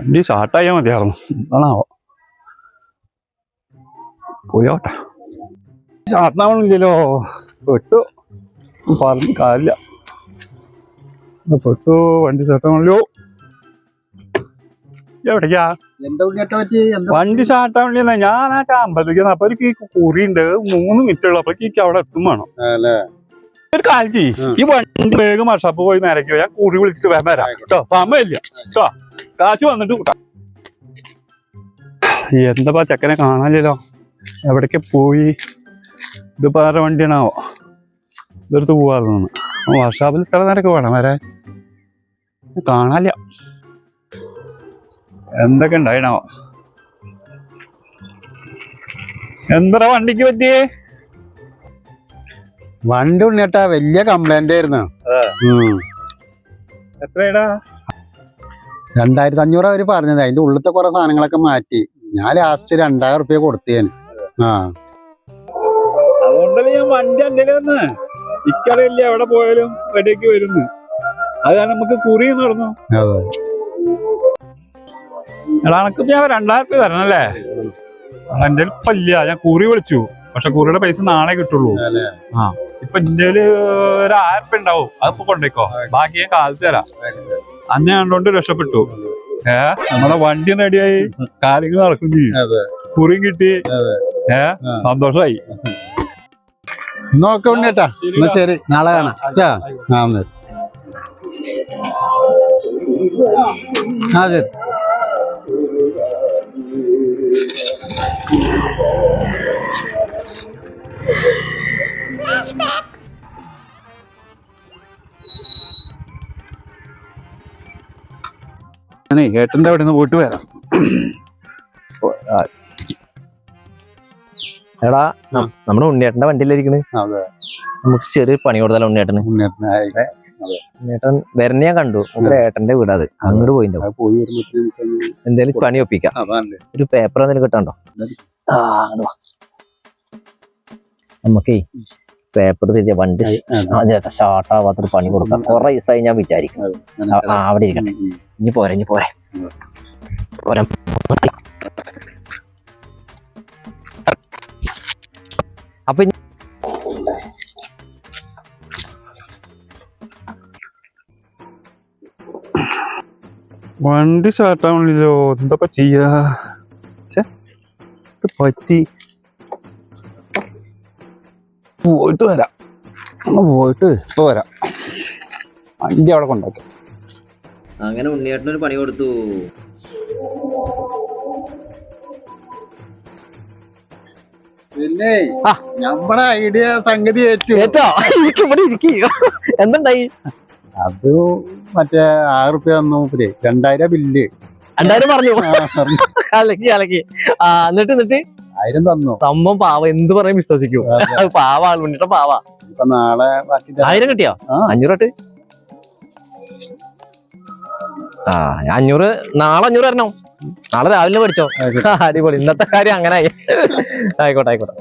വണ്ടി സ്റ്റാർട്ടായാൽ മതിയായിരുന്നു. എന്താണാവോ? പോയോട്ടെ. സ്റ്റാർട്ടാവണില്ലല്ലോ. പെട്ടു. പറഞ്ഞു കാര്യമില്ല. പെട്ടു. വണ്ടി സ്റ്റാർട്ടാവണല്ലോ എവിടേക്കാ? വണ്ടി സ്റ്റാർട്ടാവണില്ല ഞാൻ ആ അമ്പതിലേക്ക് അപ്പൊ എനിക്ക് കുറിയുണ്ട്. മൂന്ന് മിനിറ്റ് ഉള്ളു. അപ്പോഴേക്ക് അവിടെ എത്തും വേണം. ഒരു ഉം. ഈ വണ്ടി വേഗം വർഷപ്പ് പോയി നേരേക്ക് ഞാൻ കുറി വിളിച്ചിട്ട് വരാം. കേട്ടോ? സമയമില്ല. കേട്ടോ? കാശ് വന്നിട്ട് കൂട്ടാം എന്താ ചെക്കനെ കാണാനില്ലല്ലോ? എവിടേക്ക് പോയി? ഇത് ആരുടെ വണ്ടിയാണാവോ? ഇതെടുത്ത് പോവാറുന്നു വർഷാപ്പിൽ ഇത്ര നേരമൊക്കെ വേണം വരാൻ. കാണാനില്ല. എന്തൊക്കെ ഉണ്ടായിണാവോ എന്താ വണ്ടിക്ക് പറ്റിയേ? വണ്ടി ഉണ്ണിട്ടാ വലിയ കംപ്ലൈന്റ് ആയിരുന്നു. എത്രയാടാ? രണ്ടായിരത്തി അഞ്ഞൂറ് അവർ പറഞ്ഞത്. അതിന്റെ ഉള്ളിലത്തെ കുറെ സാധനങ്ങളൊക്കെ മാറ്റി. ഞാൻ ലാസ്റ്റ് രണ്ടായിരം റുപ്യ കൊടുത്തേന് ആ. അതുകൊണ്ടല്ലേ ഞാൻ വണ്ടി എന്റെ വന്ന്? ഇക്കറിയില്ല എവിടെ പോയാലും റെഡിയാക്കി വരുന്നു? അത് കാരണം നമുക്ക് കുറി നടന്നു. എനക്ക് ഞാൻ രണ്ടായിരം രൂപ തരണല്ലേ എന്റെ ഇപ്പൊ ഇല്ല. ഞാൻ കുറി വിളിച്ചു. പക്ഷെ കുറിയുടെ പൈസ നാളെ കിട്ടുള്ളൂ. അല്ലേ? ആ. ഇപ്പൊ ഇന്ത്യയിൽ ഒരു ആയിരം ഉണ്ടാവും. അതിപ്പോ കൊണ്ടേക്കോ. ബാക്കി ഞാൻ കാലിച്ചു തരാം. അന്നെ കണ്ടോണ്ട് രക്ഷപ്പെട്ടു. ഏ? നമ്മുടെ വണ്ടി റെഡിയായി കാര്യങ്ങൾ നടക്കും ചെയ്യും. കുറിയും കിട്ടി. ഏ. സന്തോഷമായി നോക്ക ഉണ്ണിയേട്ടാ എന്നാ ശരി. നാളെ കാണാം. ആ ശരി. ഞാനേ ഏട്ടന്റെ അവിടെ നിന്ന് പോയിട്ട് വരാം. എടാ നമ്മുടെ ഉണ്ണിയേട്ടന്റെ വണ്ടിയിലിരിക്കണ് അതെ. നമുക്ക് ചെറിയ പണി കൊടുത്താലോ ഉണ്ണിയേട്ടന്? ഉണ്ണിയേട്ടൻ വരണ ഞാൻ കണ്ടു. നമ്മുടെ ഏട്ടന്റെ വീടാത്. അങ്ങോട്ട് പോയിണ്ടാവും പോയി എന്തായാലും പണി ഒപ്പിക്കാം. ഒരു പേപ്പർ എന്തെങ്കിലും കിട്ടാണ്ടോ? നമുക്കേ പേപ്പർ തിരിച്ച വണ്ടി ചേട്ടാ ഷാർട്ട് ആവാത്തൊരു പണി കൊടുക്കാം. കുറെ ദിവസമായി ഞാൻ വിചാരിക്കും അവിടെ ഇരിക്കട്ടെ. ഇനി പോരെ ഇനി പോരെ. പോരാ. അപ്പൊ വണ്ടി സ്റ്റാർട്ടാവണില്ലല്ലോ എന്താ ചെയ്യാ? ഇത് പറ്റി. പോയിട്ട് വരാം. പോയിട്ട് ഇപ്പൊ വരാം. വണ്ടി അവിടെ കൊണ്ടാക്കി അങ്ങനെ ഉണ്ണിയേട്ടനൊരു പണി കൊടുത്തു. പിന്നെ. നമ്മുടെ ഐഡിയ സംഗതി ഏറ്റു. കേട്ടോ ഇരിക്ക് ഇവിടെ ഇരിക്കുക എന്തുണ്ടായി? അത് മറ്റേ ആറ് റുപ്യ തന്നു മൂപ്പര് രണ്ടായിരം ബില്ല്. രണ്ടായിരം പറഞ്ഞു. അലക്കി അലക്കി. ആ എന്നിട്ട് എന്നിട്ട്? ആയിരം തന്നു. സംഭവം പാവ. എന്ത് പറയും വിശ്വസിക്കൂ? അതെ. പാവ ആൾ പാവ. ഇപ്പൊ നാളെ ബാക്കി. ആയിരം കിട്ടിയോ? ആ. അഞ്ഞൂറ് ആ അഞ്ഞൂറ് നാളെ അഞ്ഞൂറ് തരണോ നാളെ രാവിലെ പഠിച്ചോ. അടിപൊളി. ഇന്നത്തെ കാര്യം അങ്ങനെ ആയി ആയിക്കോട്ടെ ആയിക്കോട്ടെ.